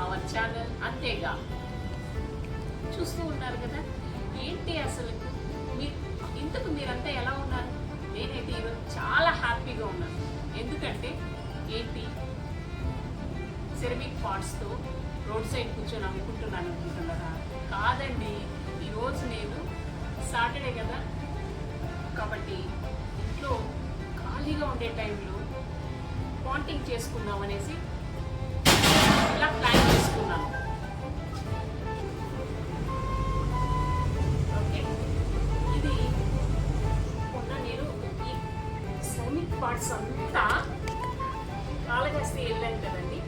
Our channel అంతేగా. చూస్తూ ఉన్నారు కదా? ఏంటి అసలు? మీ ఇంతకు మీరంతా ఎలా ఉన్నారు? నేనైతే ఈరోజు చాలా హ్యాపీగా ఉన్నాను. ఎందుకంటే ఏంటి? సెరమిక్ పాట్స్తో రోడ్ సైడ్ కూర్చొని అమ్ముకుంటున్నాను అనుకుంటున్నారా? కాదండి. ఈరోజు నేను సాటర్డే కదా? కాబట్టి ఇంట్లో ఖాళీగా ఉండే టైంలో పాంటింగ్ చేసుకుందాం అనేసి ఇలా ప్లాన్ చేసుకున్నాను ఓకే ఇది మొన్న నేను ఈ సెరమిక్ పార్ట్స్ అంతా కాళహస్తి వెళ్ళాను కదండి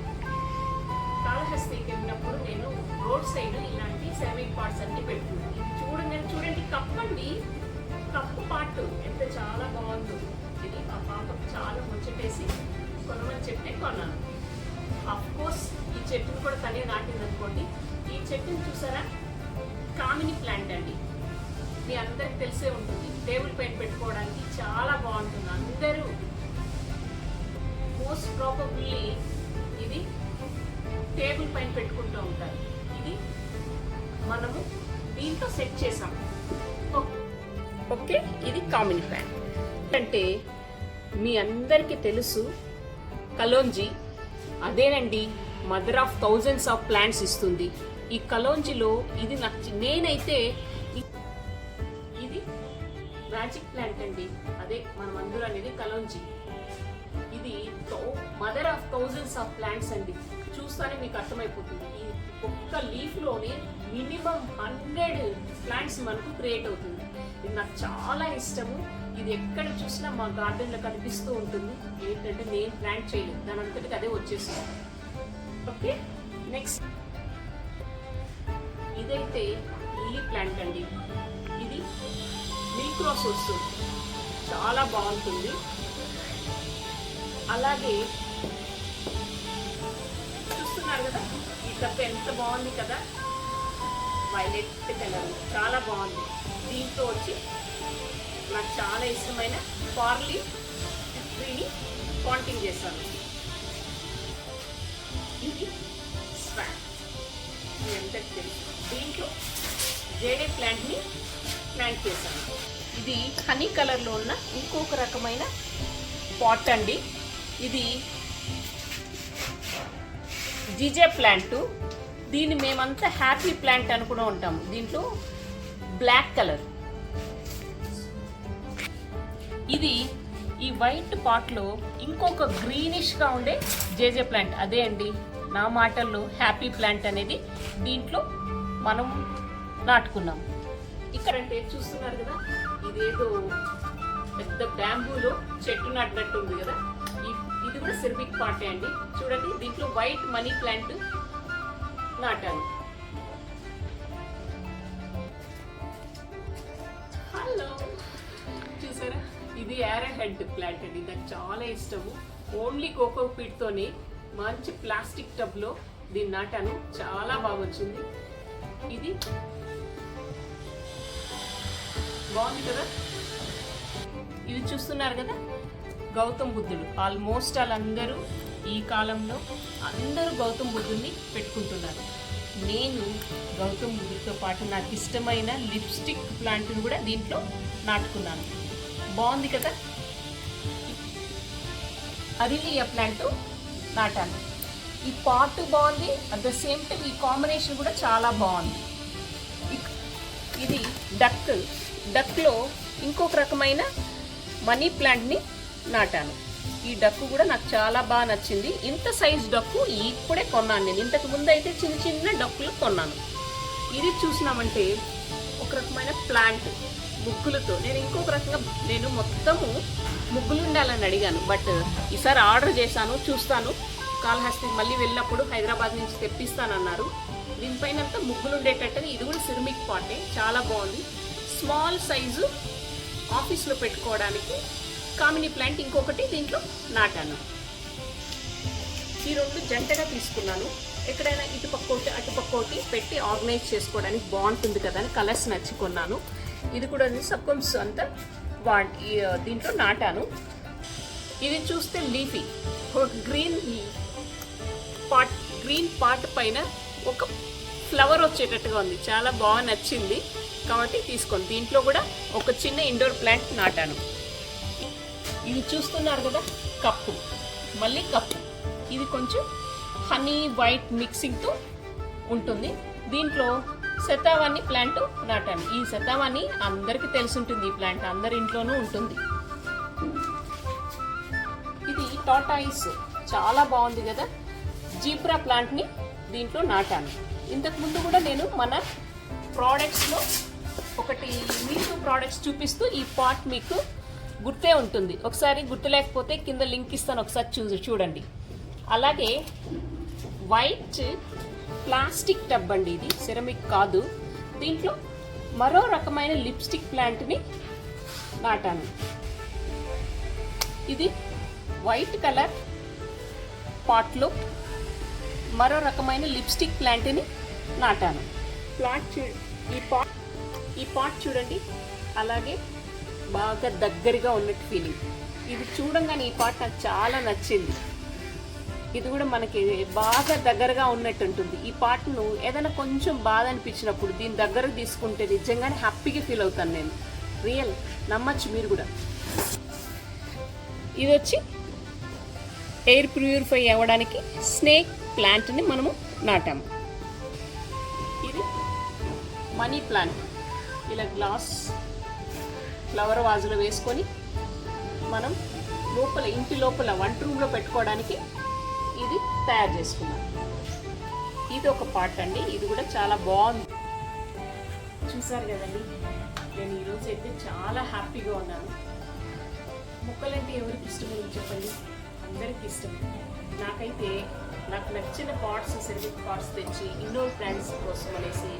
కాళహస్తికి వెళ్ళినప్పుడు నేను రోడ్ సైడ్ ఇలాంటి సెమిక్ పార్ట్స్ అన్ని పెట్టుకున్నాను ఇది చూడండి చూడండి కప్పు అండి కప్పు పార్ట్ ఎంత చాలా బాగుందో ఇది మా పాపకు చాలా ముచ్చటేసి కొనమని చెప్తే కొన్నాను అఫ్ కోర్స్ చెట్టును కూడా తనే నాటింది అనుకోండి ఈ చెట్టుని చూసారా? కామిని ప్లాంట్ అండి. మీ అందరికి తెలిసే ఉంటుంది. టేబుల్ పైన పెట్టుకోవడానికి చాలా బాగుంటుంది. అందరూ మోస్ట్ ప్రాబబ్లీ ఇది టేబుల్ పైన పెట్టుకుంటూ ఉంటారు. ఇది మనము దీంతో సెట్ చేసాం. ఓకే ఇది కామిని ప్లాంట్. అంటే మీ అందరికీ తెలుసు కలోంజీ అదేనండి mother of thousands of plants ఇస్తుంది. ఈ కలోంజిలో ఇది నాకు నేనైతే ఇది మ్యాజిక్ ప్లాంట్ అండి. అదే మన మందులు అనేది కలోంజి. ఇది mother of thousands of plants అండి. చూస్తానే మీకు అర్థమైపోతుంది. ఈ ఒక్క లీఫ్లోనే మినిమం హండ్రెడ్ ప్లాంట్స్ మనకు క్రియేట్ అవుతుంది. ఇది నాకు చాలా ఇష్టము. ఇది ఎక్కడ చూసినా మా గార్డెన్లో కనిపిస్తూ ఉంటుంది. ఏంటంటే నేను ప్లాంట్ చేయలేదు. దాని అంతటికి అదే వచ్చేసింది. ఓకే నెక్స్ట్ ఇదైతే లిల్లీ ప్లాంట్ అండి. ఇది మిల్క్ రోస్ వస్తుంది చాలా బాగుంటుంది. అలాగే చూస్తున్నారు కదా ఈ కప్ప ఎంత బాగుంది కదా? వైలెట్ కలర్ చాలా బాగుంది. దీంతో వచ్చి నాకు చాలా ఇష్టమైన పార్లీ ట్రీని పాంటింగ్ చేశాను. జేడే ప్లాంట్ని ప్లాంట్ చేశాను. ఇది హనీ కలర్లో ఉన్న ఇంకొక రకమైన పాట్ అండి. ఇది జీజే ప్లాంట్ దీన్ని మేమంతా హ్యాపీ ప్లాంట్ అనుకుని ఉంటాము దీంట్లో బ్లాక్ కలర్ ఇది ఈ వైట్ పాట్లో ఇంకొక గ్రీనిష్గా ఉండే జేజే ప్లాంట్ అదే అండి నా మాటల్లో హ్యాపీ ప్లాంట్ అనేది. దీంట్లో మనం నాటుకున్నాం. ఇక్కడంటే చూస్తున్నారు కదా ఇదేదో పెద్ద బ్యాంబూలో చెట్టు నాటినట్టు ఉంది కదా. ఇది కూడా సిర్మిక్ పాటే అండి. చూడండి దీంట్లో వైట్ మనీ ప్లాంట్ నాటాను హలో. చూసారా? ఇది యారో హెడ్ ప్లాంట్ అండి. నాకు చాలా ఇష్టము. ఓన్లీ కోకో పీట్తోనే మంచి ప్లాస్టిక్ టబ్లో దీన్ని నాటాను. చాలా బాగా వచ్చింది ఇది బాగుంది కదా? ఇది చూస్తున్నారు కదా? గౌతమ్ బుద్ధుడు. ఆల్మోస్ట్ వాళ్ళందరూ ఈ కాలంలో అందరూ గౌతమ్ బుద్ధుడిని పెట్టుకుంటున్నారు. నేను గౌతమ్ బుద్ధుడితో పాటు నాకు ఇష్టమైన లిప్స్టిక్ ప్లాంట్ని కూడా దీంట్లో నాటుకున్నాను. బాగుంది కదా? అరిలియా ప్లాంట్ నాటాను. ఈ పాట్ బాగుంది. అట్ ద సేమ్ టైం ఈ కాంబినేషన్ కూడా చాలా బాగుంది. ఇది డక్ డక్లో ఇంకొక రకమైన మనీ ప్లాంట్ని నాటాను. ఈ డక్కు కూడా నాకు చాలా బాగా నచ్చింది. ఇంత సైజ్ డక్కు ఇప్పుడే కొన్నాను నేను. ఇంతకు ముందు అయితే చిన్న చిన్న డక్కులు కొన్నాను. ఇది చూసినామంటే ఒక రకమైన ప్లాంట్ ముగ్గులతో. నేను ఇంకొక రకంగా నేను మొత్తము ముగ్గులు ఉండాలని అడిగాను. బట్ ఈసారి ఆర్డర్ చేశాను చూస్తాను. కాళహస్తికి మళ్ళీ వెళ్ళినప్పుడు హైదరాబాద్ నుంచి తెప్పిస్తానన్నారు. దీనిపైన అంతా ముగ్గులు ఉండేటట్టుగా ఇది కూడా సిరమిక్ పాటే. చాలా బాగుంది. స్మాల్ సైజు ఆఫీస్లో పెట్టుకోవడానికి కామినీ ప్లాంట్ ఇంకొకటి దీంట్లో నాటాను. ఈ రెండు జంటగా తీసుకున్నాను. ఎక్కడైనా ఇటుపక్కోటి అటుపక్కోటి ఒకటి పెట్టి ఆర్గనైజ్ చేసుకోవడానికి బాగుంటుంది కదా అని కలర్స్ నచ్చుకున్నాను ఇది కూడా సబ్కమ్స్ అంతా వా దీంట్లో నాటాను. ఇది చూస్తే leafy. Green pot green part పైన ఒక ఫ్లవర్ వచ్చేటట్టుగా ఉంది. చాలా బాగా నచ్చింది. కాబట్టి తీసుకోండి. దీంట్లో కూడా ఒక చిన్న ఇండోర్ ప్లాంట్ నాటాను. ఇది చూస్తున్నారు కదా కప్పు. మళ్ళీ కప్పు. ఇది కొంచెం హనీ వైట్ మిక్సింగ్తో ఉంటుంది. దీంట్లో శతావాణి ప్లాంట్ నాటాను. ఈ శతావాణి అందరికీ తెలుసుంటుంది. ఈ ప్లాంట్ అందరి ఇంట్లోనూ ఉంటుంది. ఇది టాటాయిస్ చాలా బాగుంది కదా. జీబ్రా ప్లాంట్ని దీంట్లో నాటాను. ఇంతకు ముందు కూడా నేను మన ప్రోడక్ట్స్లో ఒకటి మీకు ప్రోడక్ట్స్ చూపిస్తూ ఈ పాట్ మీకు గుర్తే ఉంటుంది. ఒకసారి గుర్తు లేకపోతే కింద లింక్ ఇస్తాను ఒకసారి చూ చూడండి. అలాగే వైట్ ప్లాస్టిక్ టబ్ అండి ఇది సిరమిక్ కాదు. దీంట్లో మరో రకమైన లిప్స్టిక్ ప్లాంట్ని నాటాను. ఇది వైట్ కలర్ పాట్లో మరో రకమైన లిప్స్టిక్ ప్లాంట్ని నాటాను. ప్లాంట్ చూ ఈ పాట్ ఈ పాట్ చూడండి. అలాగే బాగా దగ్గరగా ఉన్నట్టు ఫీలింగ్ ఇది చూడంగానే ఈ పాట నాకు చాలా నచ్చింది. ఇది కూడా మనకి బాగా దగ్గరగా ఉన్నట్టు ఉంటుంది. ఈ పాటను ఏదైనా కొంచెం బాధ అనిపించినప్పుడు దీని దగ్గర తీసుకుంటే నిజంగానే హ్యాపీగా ఫీల్ అవుతాను నేను. రియల్ నమ్మచ్చు మీరు కూడా. ఇది వచ్చి ఎయిర్ ప్యూరిఫై అవ్వడానికి స్నేక్ ప్లాంట్ని మనము నాటాము ఇది మనీ ప్లాంట్. ఇలా గ్లాస్ ఫ్లవర్ వాజులో వేసుకొని మనం లోపల ఇంటి లోపల వంట రూమ్లో పెట్టుకోవడానికి ఇది తయారు చేసుకున్నాం ఇది ఒక పార్ట్ అండి. ఇది కూడా చాలా బాగుంది. చూసారు కదండి నేను ఈరోజు అయితే చాలా హ్యాపీగా ఉన్నాను. మొక్కలంటే ఎవరికి ఇష్టం అని చెప్పండి? అందరికి ఇష్టం. నాకైతే నాకు నచ్చిన పాట్స్ సెర్విక్ పాట్స్ తెచ్చి ఇండోర్ ప్లాంట్స్ కోసం అనేసి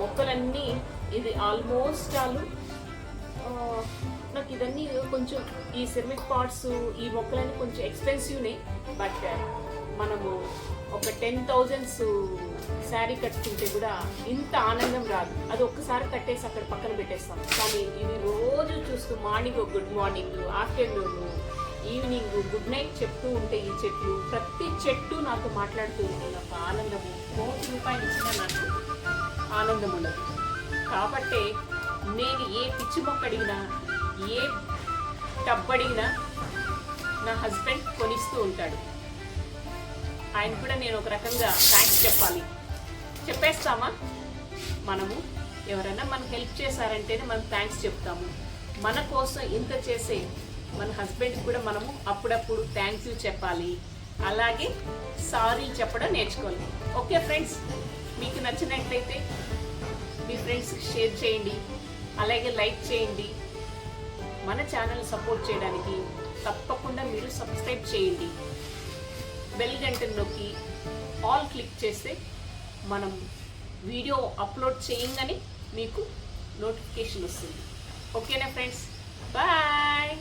మొక్కలన్నీ ఇది ఆల్మోస్ట్ ఆలు నాకు ఇవన్నీ కొంచెం ఈ సిరమిక్ పార్ట్స్ ఈ మొక్కలన్నీ కొంచెం ఎక్స్పెన్సివ్నే బట్ మనము ఒక టెన్ థౌజండ్స్ శారీ కట్టుకుంటే కూడా ఇంత ఆనందం రాదు. అది ఒక్కసారి కట్టేసి అక్కడ పక్కన పెట్టేస్తాం. కానీ ఇది రోజు చూస్తూ morning good morning afternoon evening good night చెప్తూ ఉంటే ఈ చెట్లు ప్రతి చెట్టు నాకు మాట్లాడుతూ ఉంటుంది నాకు ఆనందము కోటి రూపాయలు ఇచ్చిన నాకు ఆనందం ఉండదు కాబట్టే నేను ఏ పిచ్చి మొక్క అడిగినా ఏ టబ్ అడిగినా నా హస్బెండ్ కొనిస్తూ ఉంటాడు. ఆయన కూడా నేను ఒక రకంగా థ్యాంక్స్ చెప్పాలి. చెప్పేస్తామా? మనము ఎవరైనా మనకు హెల్ప్ చేశారంటేనే మనం థ్యాంక్స్ చెప్తాము. మన కోసం ఇంత చేసే మన హస్బెండ్ కూడా మనము అప్పుడప్పుడు థ్యాంక్స్ చెప్పాలి. అలాగే సారీ చెప్పడం నేర్చుకోవాలి. Okay friends? మీకు నచ్చినట్లయితే మీ ఫ్రెండ్స్కి షేర్ చేయండి. అలాగే లైక్ చేయండి. మన ఛానల్ సపోర్ట్ చేయడానికి తప్పకుండా మీరు సబ్స్క్రైబ్ చేయండి. బెల్ గంటను నొక్కి ఆల్ క్లిక్ చేస్తే మనం వీడియో అప్లోడ్ చేయంగానే మీకు నోటిఫికేషన్ వస్తుంది. ఓకేనా ఫ్రెండ్స్ బాయ్